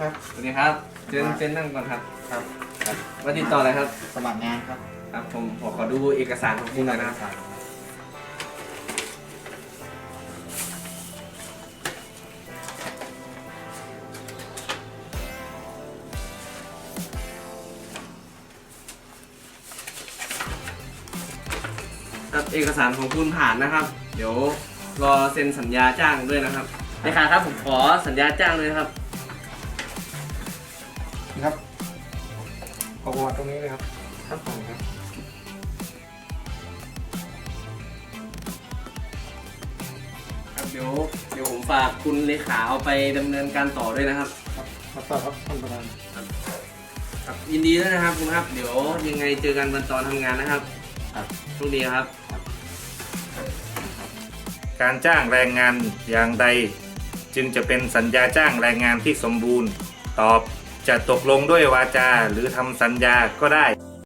ครับ สวัสดีครับเชิญครับเชิญนั่งก่อนครับ ครับครับว่าติดต่ออะไรครับ สมัครงานครับ ครับ ผมผมขอดูเอกสารของคุณหน่อยนะครับ ครับเอกสารของคุณผ่านนะครับ เดี๋ยวรอเซ็นสัญญาจ้างด้วยนะครับเลขาครับผมขอสัญญาจ้างเลยนะครับ ครับขอบอกตรงนี้เลยครับครับผมครับครับเดี๋ยวเดี๋ยวผมฝากคุณเลขาเอาไปดำเนินการต่อด้วยนะครับครับต่อครับท่านประธานครับยินดีด้วยนะครับคุณครับ เดี๋ยวยังไงเจอกันวันตอนทำงานนะครับครับโชคดีครับ การจ้างแรงงานอย่างใด จึงจะเป็นสัญญาจ้างแรงงานที่สมบูรณ์ ตอบ จะตกลงด้วยวาจาหรือทำสัญญาก็ได้